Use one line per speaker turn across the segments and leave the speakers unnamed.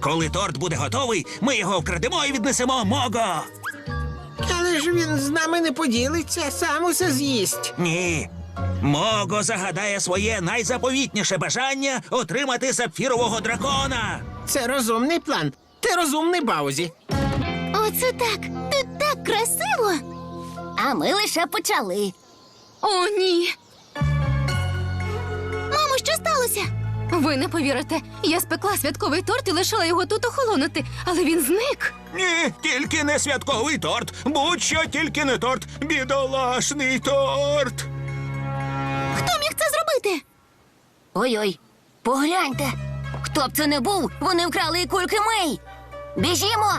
Коли торт буде готовий, ми його вкрадемо і віднесемо Мого.
Але ж він з нами не поділиться, сам усе з'їсть.
Ні. Мого загадає своє найзаповітніше бажання отримати сапфірового дракона.
Це розумний план. Ти розумний Баузі.
Оце так. Ти так красиво. А ми лише почали.
О, ні. Ви не повірите. Я спекла святковий торт і лишила його тут охолонути, але він зник.
Ні, тільки не святковий торт. Будь-що тільки не торт. Бідолашний торт.
Хто міг це зробити? Ой-ой, погляньте. Хто б це не був, вони вкрали і кульки Мей. Біжімо.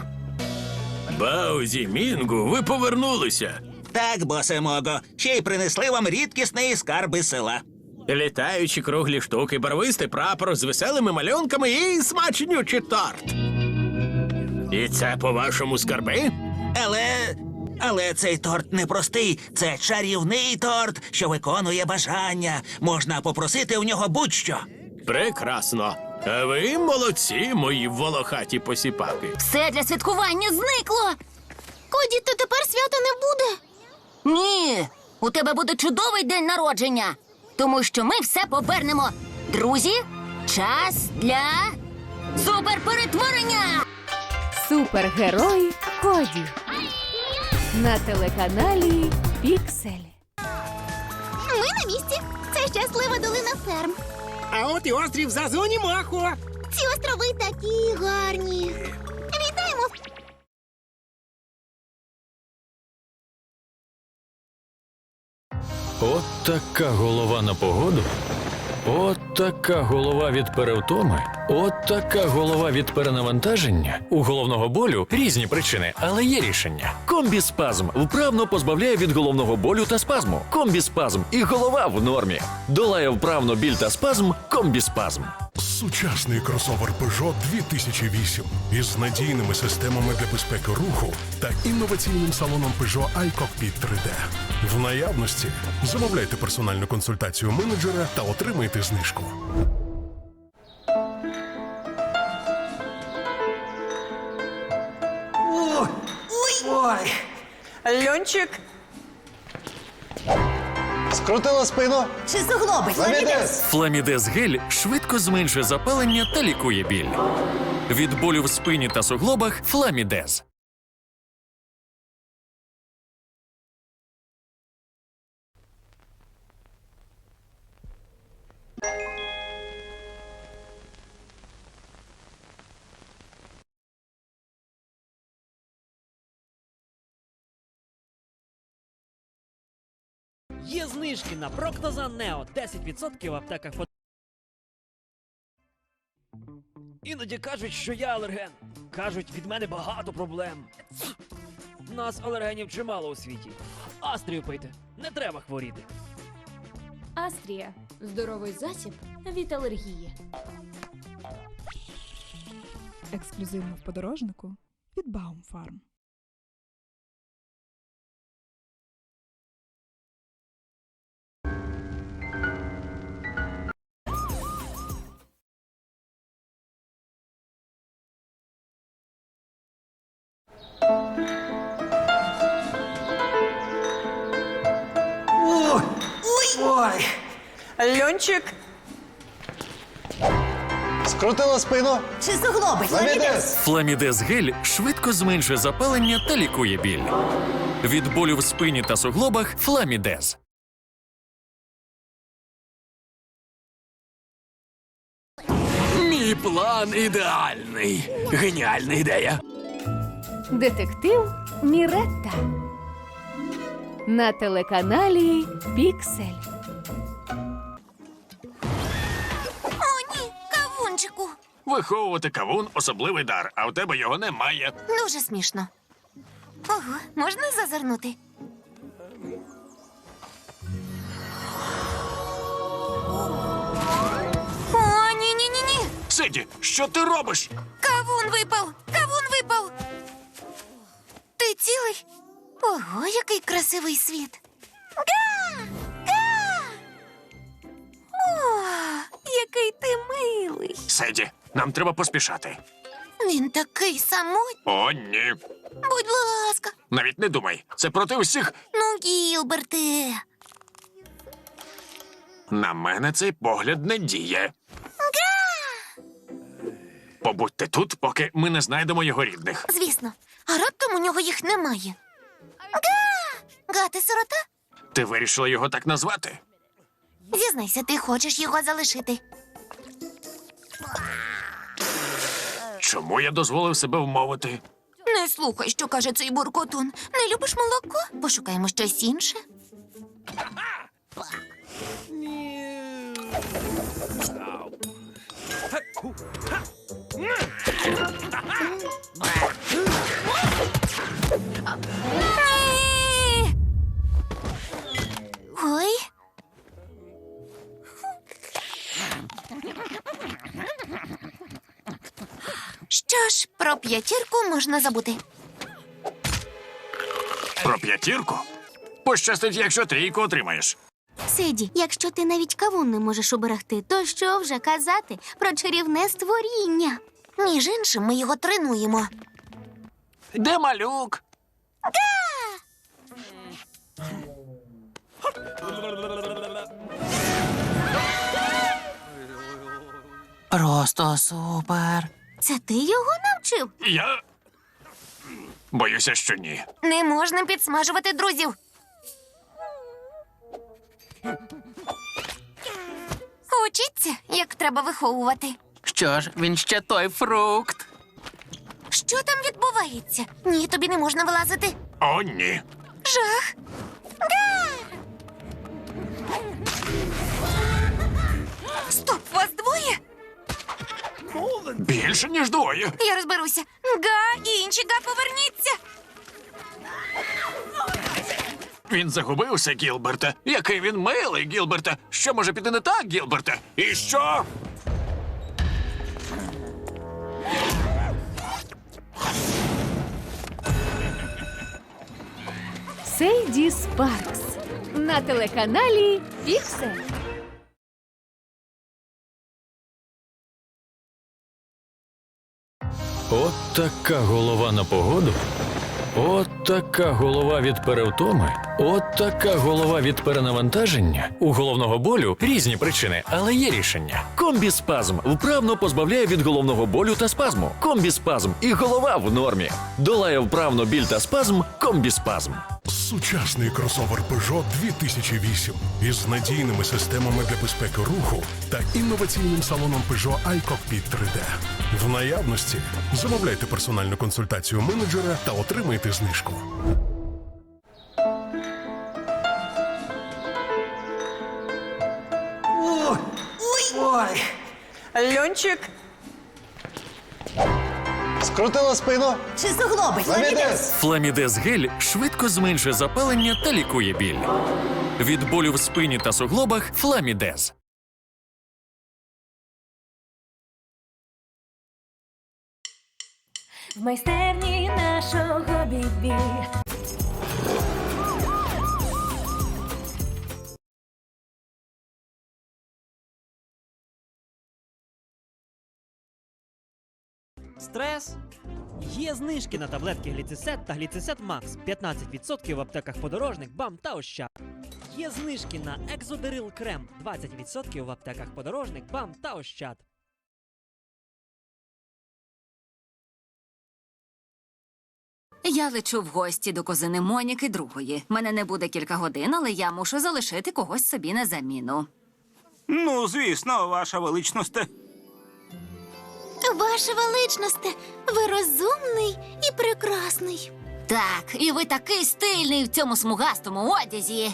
Баузі, Мінгу, ви повернулися.
Так, босе Мого, ще й принесли вам рідкісний скарби села.
Літаючі круглі штуки, барвистий прапор з веселими малюнками і смачнючий торт. І це по-вашому скарби?
Але. Але цей торт не простий, це чарівний торт, що виконує бажання. Можна попросити у нього будь-що.
Прекрасно. А ви молодці, мої волохаті посіпаки.
Все для святкування зникло. Коді, то тепер свята не буде. Ні, у тебе буде чудовий день народження, тому що ми все повернемо. Друзі, час для суперперетворення.
Супергерой Коді на телеканалі Піксель.
Ми на місці. Це щаслива долина ферм.
А от і острів Зазуні Мохо.
Ці острови такі гарні.
От така голова на погоду. От така голова від перевтоми. От така голова від перенавантаження. У головного болю різні причини, але є рішення. Комбіспазм вправно позбавляє від головного болю та спазму. Комбіспазм і голова в нормі. Долає вправно біль та спазм. Комбіспазм.
Сучасний кросовер Peugeot 2008 із надійними системами для безпеки руху та інноваційним салоном Peugeot iCockpit 3D. В наявності замовляйте персональну консультацію менеджера та отримайте знижку.
Ой, Льончик,
Скрутила спину.
Чи суглоби?
Фламідес.
Фламідез гель швидко зменшує запалення та лікує біль. Від болю в спині та суглобах Фламідез.
Знижки на Проктозан Нео 10% в аптеках фото. Іноді кажуть, що я алерген. Кажуть, від мене багато проблем. Нас алергенів чимало у світі. Астрію пийте, не треба хворіти.
Астрія здоровий засіб від алергії.
Ексклюзивно в подорожнику від Баумфарм.
Льончик,
Скрутила спину.
Чи суглоби?
Ламідес.
Фламідез гель швидко зменшує запалення та лікує біль. Від болю в спині та суглобах Фламідез.
Мій план ідеальний. Геніальна ідея.
Детектив Міретта на телеканалі Піксель.
Виховувати кавун особливий дар, а у тебе його немає.
Дуже смішно. Ого, можна зазирнути? О, ні, ні, ні, ні.
Сиді, що ти робиш?
Кавун випав! Кавун випав! Ти цілий? Ого, який красивий світ! Га! Га! О, який ти милий!
Сиді,
Нам треба поспішати.
Він такий самотній.
О, ні.
Будь ласка.
Навіть не думай. Це проти усіх.
Ну, Гілберте.
На мене цей погляд не діє. Побудьте тут, поки ми не знайдемо його рідних.
Звісно. А раптом у нього їх немає. Га! Га, ти сирота?
Ти вирішила його так назвати?
Зізнайся, ти хочеш його залишити.
Чому я дозволив себе вмовити?
Не слухай, що каже цей буркотун. Не любиш молоко? Пошукаємо щось інше. Ей! Ой. Що ж, про п'ятірку можна забути.
Про п'ятірку? Пощастить, якщо трійку отримаєш.
Сиді, якщо ти навіть кавун не можеш уберегти, то що вже казати про чарівне створіння? Між іншим, ми його тренуємо.
Де малюк?
Просто супер.
Це ти його навчив?
Я. Боюся, що ні.
Не можна підсмажувати друзів. Учіться, як треба виховувати.
Що ж, він ще той фрукт.
Що там відбувається? Ні, тобі не можна вилазити.
О, ні.
Жах. Га! Стоп, вас?
Більше, ніж двоє.
Я розберуся. Га і інші га поверніться.
Він загубився, Гілберте. Який він милий, Гілберте. Що може піти не так, Гілберте? І що?
Сейді Спаркс на телеканалі Піксель.
Така голова на погоду. От така голова від перевтоми. От така голова від перенавантаження. У головного болю різні причини, але є рішення. Комбіспазм вправно позбавляє від головного болю та спазму. Комбіспазм і голова в нормі. Долає вправно біль та спазм. Комбіспазм.
Сучасний кросовер Peugeot 2008 із надійними системами для безпеки руху та інноваційним салоном Peugeot iCockpit 3D. В наявності замовляйте персональну консультацію менеджера та отримайте знижку.
Ой, Льончик,
Скрутила спину.
Чи суглоби?
Фламідес
Фламідез гель швидко зменшує запалення та лікує біль. Від болю в спині та суглобах Фламідез.
В майстерні нашого бібі.
Стрес? Є знижки на таблетки Гліцисет та Гліцисет Макс 15% в аптеках подорожник, БАМ та Ощад. Є знижки на Екзодерил Крем 20% в аптеках подорожник, БАМ та Ощад.
Я лечу в гості до козини Моніки другої. Мене не буде кілька годин, але я мушу залишити когось собі на заміну.
Ну, звісно, ваша величність.
Ваша величносте, ви розумний і прекрасний. Так, і ви такий стильний в цьому смугастому одязі.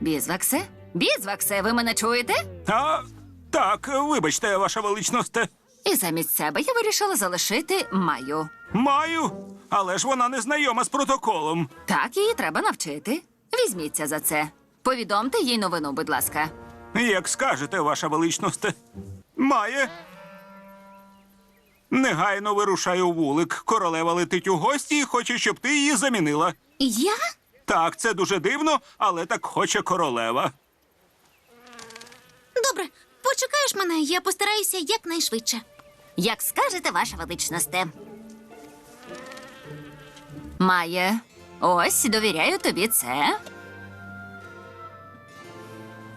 Бізваксе? Бізваксе, ви мене чуєте?
А, так, вибачте, ваша величність.
І замість себе я вирішила залишити Маю.
Маю, але ж вона не знайома з протоколом.
Так, її треба навчити. Візьміться за це. Повідомте їй новину, будь ласка.
Як скажете, ваша величність. Має. Негайно вирушай у вулик. Королева летить у гості і хоче, щоб ти її замінила.
Я?
Так, це дуже дивно, але так хоче королева.
Добре, почекаєш мене, я постараюся якнайшвидше.
Як скажете, ваша величносте. Має. Ось довіряю тобі це.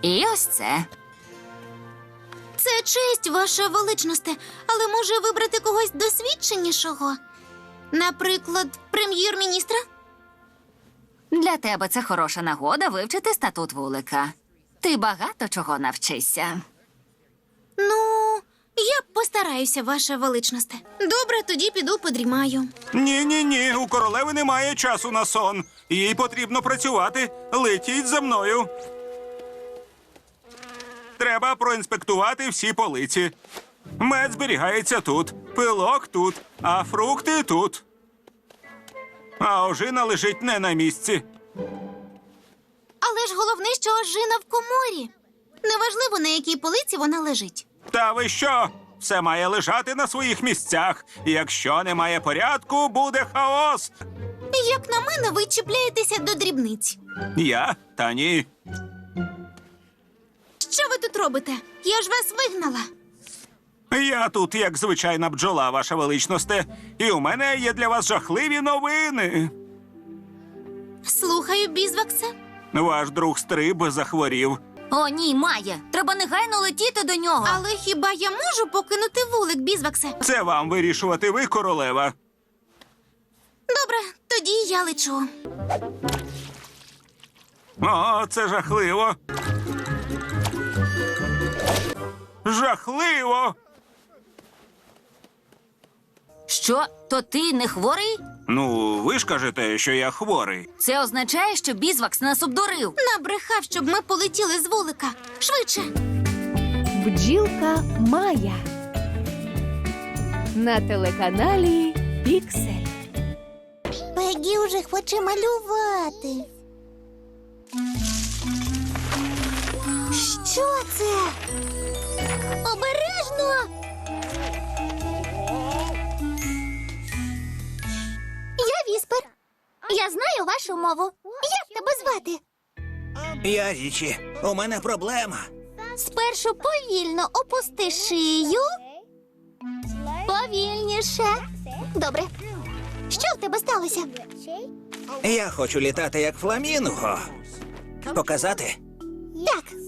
І ось це.
Це честь, ваша величносте, але може вибрати когось досвідченішого? Наприклад, прем'єр-міністра?
Для тебе це хороша нагода вивчити статут вулика. Ти багато чого навчишся.
Ну, я постараюся, ваша величносте. Добре, тоді піду подрімаю.
Ні, ні, ні, у королеви немає часу на сон. Їй потрібно працювати. Летіть за мною. Треба проінспектувати всі полиці. Мед зберігається тут, пилок тут, а фрукти тут. А ожина лежить не на місці.
Але ж головне, що ожина в коморі. Неважливо, на якій полиці вона лежить.
Та ви що? Все має лежати на своїх місцях. Якщо немає порядку, буде хаос.
Як на мене, ви чіпляєтеся до дрібниць.
Я та ні.
Що ви тут робите? Я ж вас вигнала.
Я тут як звичайна бджола, ваша величносте, і у мене є для вас жахливі новини.
Слухаю, бізваксе.
Ваш друг Стриб захворів.
О, ні, Має. Треба негайно летіти до нього.
Але хіба я можу покинути вулик, бізваксе?
Це вам вирішувати ви, королева.
Добре, тоді я лечу.
О, це жахливо. Жахливо.
Що, то ти не хворий?
Ну, ви ж кажете, що я хворий.
Це означає, що бізвакс нас обдурив.
Набрехав, щоб ми полетіли з вулика. Швидше.
Бджілка Майя. На телеканалі Піксель.
Пегі вже хоче малювати. Що це? Обережно. Я Віспер. Я знаю вашу мову. Як тебе звати?
Я річі, у мене проблема.
Спершу повільно опусти шию. Повільніше. Добре. Що в тебе сталося?
Я хочу літати як фламінго. Показати?
Так.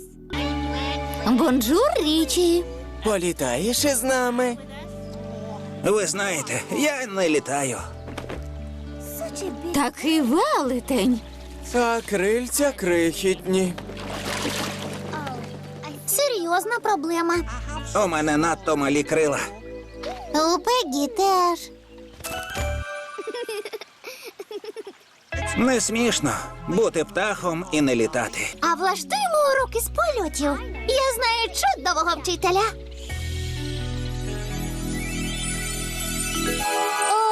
Бонжур, Річі.
Політаєш із нами?
Ви знаєте, я не літаю.
Такий велетень.
А крильця крихітні.
Серйозна проблема.
У мене надто малі крила.
У Пегі теж.
Не смішно бути птахом і не літати.
А влаштуємо уроки з польотів. Я знаю чудового вчителя.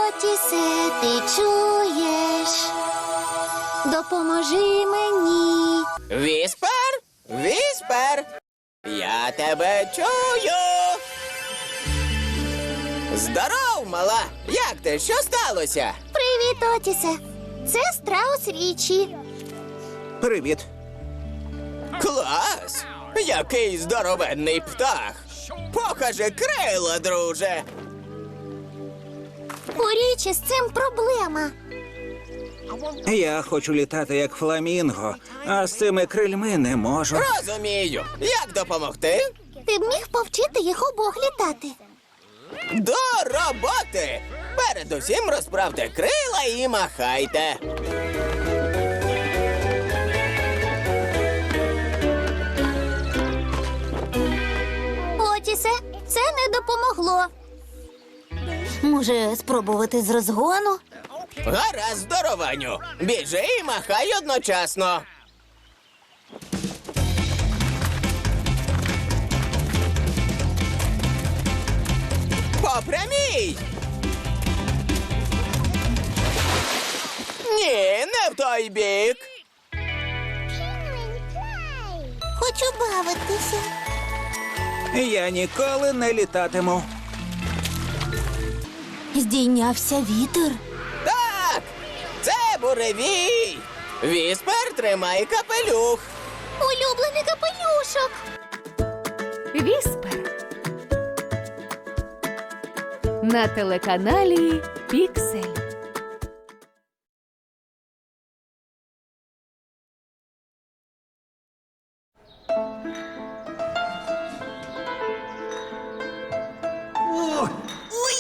Отісе, ти чуєш? Допоможи мені.
Віспер? Віспер? Я тебе чую. Здоров, мала! Як ти? Що сталося?
Привіт, Отісе. Це страус Річі.
Привіт.
Клас! Який здоровенний птах! Покажи крила, друже!
У Річі з цим проблема.
Я хочу літати як фламінго, а з цими крильми не можу.
Розумію. Як допомогти?
Ти б міг повчити їх обох літати.
До роботи! Передусім розправте крила і махайте.
Отісе, це не допомогло. Може, спробувати з розгону?
Гаразд, здорованю. Біжи і махай одночасно. Попрямій! Ні, не в той бік.
Хочу бавитися.
Я ніколи не літатиму.
Здійнявся вітер.
Так, це буревій. Віспер, тримай капелюх.
Улюблений капелюшок.
Віспер. на телеканалі Піксель.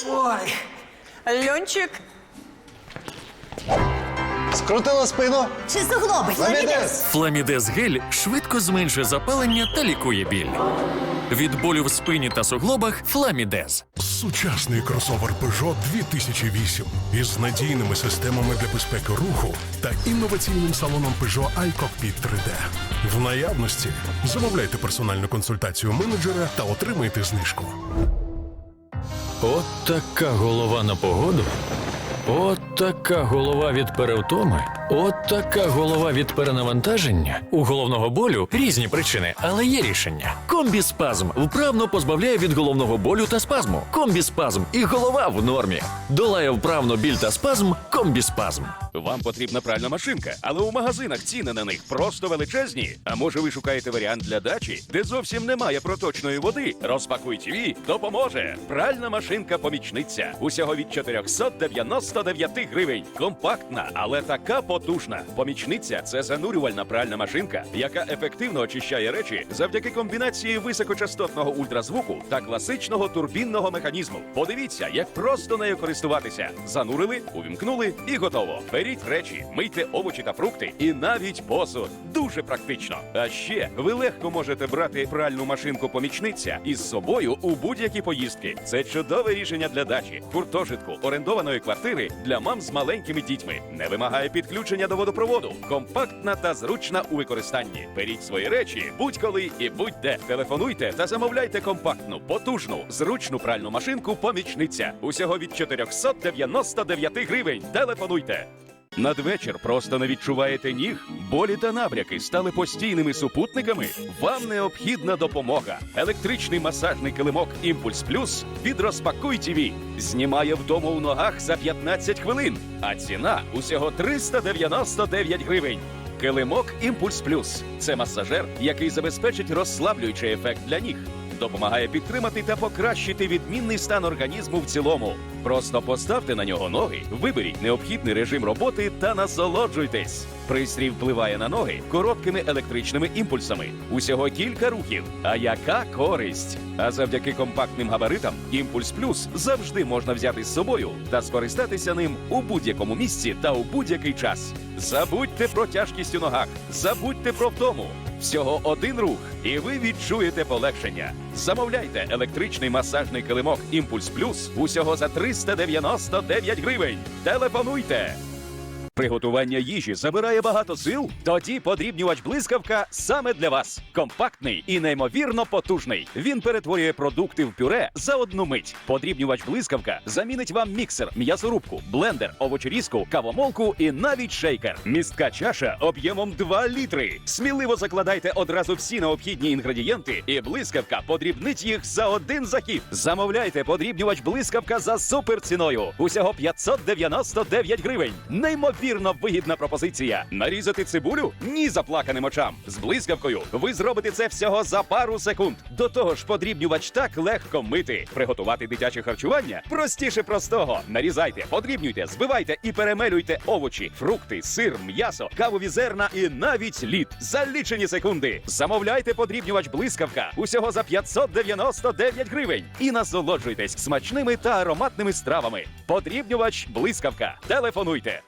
Ой, Льончик,
Скрутила спину.
Чи суглоби?
Ламідес.
Фламідез гель швидко зменшує запалення та лікує біль. Від болю в спині та суглобах Фламідез.
Сучасний кросовер Peugeot 2008 із надійними системами для безпеки руху та інноваційним салоном Peugeot iCockpit 3D. В наявності замовляйте персональну консультацію менеджера та отримайте знижку.
От така голова на погоду. От така голова від перевтоми. От така голова від перенавантаження. У головного болю різні причини, але є рішення. Комбіспазм вправно позбавляє від головного болю та спазму. Комбіспазм і голова в нормі. Долає вправно біль та спазм. Комбіспазм.
Вам потрібна пральна машинка, але у магазинах ціни на них просто величезні. А може ви шукаєте варіант для дачі, де зовсім немає проточної води? Розпакуй ТВ допоможе. Пральна машинка помічниця. Усього від 499 гривень. Компактна, але така потужна. Помічниця це занурювальна пральна машинка, яка ефективно очищає речі завдяки комбінації високочастотного ультразвуку та класичного турбінного механізму. Подивіться, як просто нею користуватися. Занурили, увімкнули і готово. Беріть речі, мийте овочі та фрукти і навіть посуд. Дуже практично. А ще ви легко можете брати пральну машинку помічниця із собою у будь-які поїздки. Це чудове рішення для дачі, гуртожитку, орендованої квартири для мам з маленькими дітьми. Не вимагає підключення до водопроводу. Компактна та зручна у використанні. Беріть свої речі будь-коли і будь-де. Телефонуйте та замовляйте компактну, потужну, зручну пральну машинку помічниця. Усього від 499 гривень. Телефонуйте. Надвечір просто не відчуваєте ніг, болі та набряки стали постійними супутниками. Вам необхідна допомога. Електричний масажний килимок Імпульс Плюс від Розпакуй ТВ знімає вдома у ногах за 15 хвилин, а ціна усього 399 гривень. Килимок Імпульс Плюс це масажер, який забезпечить розслаблюючий ефект для ніг. Допомагає підтримати та покращити відмінний стан організму в цілому. Просто поставте на нього ноги, виберіть необхідний режим роботи та насолоджуйтесь. Пристрій впливає на ноги короткими електричними імпульсами. Усього кілька рухів. А яка користь? А завдяки компактним габаритам Імпульс Плюс завжди можна взяти з собою та скористатися ним у будь-якому місці та у будь-який час. Забудьте про тяжкість у ногах, забудьте про втому. Всього один рух, і ви відчуєте полегшення. Замовляйте електричний масажний килимок Імпульс Плюс усього за 399 гривень. Телефонуйте. Приготування їжі забирає багато сил? Тоді подрібнювач блискавка саме для вас. Компактний і неймовірно потужний. Він перетворює продукти в пюре за одну мить. Подрібнювач блискавка замінить вам міксер, м'ясорубку, блендер, овочерізку, кавомолку і навіть шейкер. Містка чаша об'ємом 2 літри. Сміливо закладайте одразу всі необхідні інгредієнти, і блискавка подрібнить їх за один захід. Замовляйте подрібнювач блискавка за суперціною. Усього 599 гривень. Неймовірно вигідна пропозиція. Нарізати цибулю? Ні заплаканим очам. З блискавкою ви зробите це всього за пару секунд. До того ж, подрібнювач так легко мити. Приготувати дитяче харчування простіше простого. Нарізайте, подрібнюйте, збивайте і перемелюйте овочі, фрукти, сир, м'ясо, кавові зерна і навіть лід. За лічені секунди. Замовляйте подрібнювач блискавка усього за 599 гривень. І насолоджуйтесь смачними та ароматними стравами. Подрібнювач блискавка. Телефонуйте.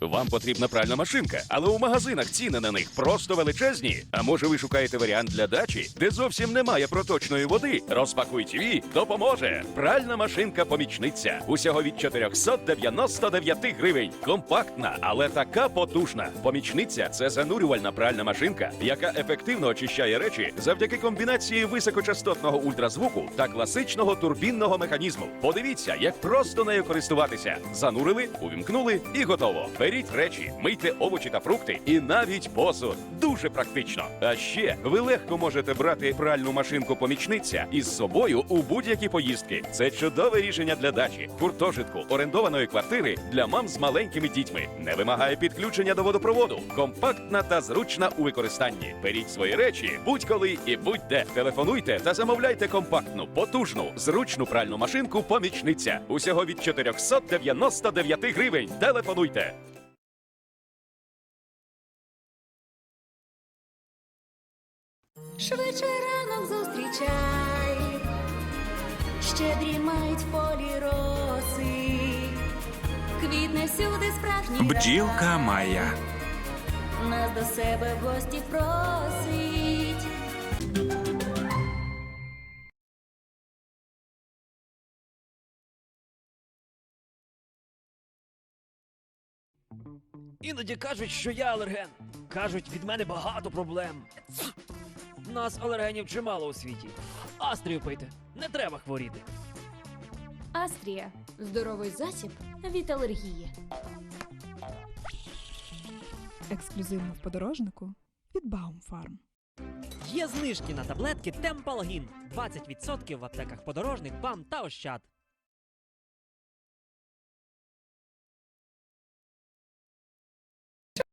Вам потрібна пральна машинка, але у магазинах ціни на них просто величезні. А може ви шукаєте варіант для дачі, де зовсім немає проточної води? Розпакуй ТВ допоможе. Пральна машинка помічниця. Усього від 499 гривень. Компактна, але така потужна. Помічниця це занурювальна пральна машинка, яка ефективно очищає речі завдяки комбінації високочастотного ультразвуку та класичного турбінного механізму. Подивіться, як просто нею користуватися. Занурили, увімкнули і готово. Беріть речі, мийте овочі та фрукти і навіть посуд. Дуже практично. А ще ви легко можете брати пральну машинку помічниця із собою у будь-які поїздки. Це чудове рішення для дачі, гуртожитку, орендованої квартири для мам з маленькими дітьми. Не вимагає підключення до водопроводу. Компактна та зручна у використанні. Беріть свої речі будь-коли і будь-де. Телефонуйте та замовляйте компактну, потужну, зручну пральну машинку помічниця. Усього від 499 гривень. Телефонуйте.
Швидше ранок зустрічай, щедрі мають в полі роси, квітне всюди справжній
Бджілка Майя.
нас до себе в гості просить.
Іноді кажуть, що я алерген. Кажуть, від мене багато проблем. Нас алергенів чимало у світі. Астрію пийте, не треба хворіти.
Астрія здоровий засіб від алергії.
Ексклюзивно в подорожнику від Баумфарм.
Є знижки на таблетки Темпалгін. 20% в аптеках подорожник, бам та ощад.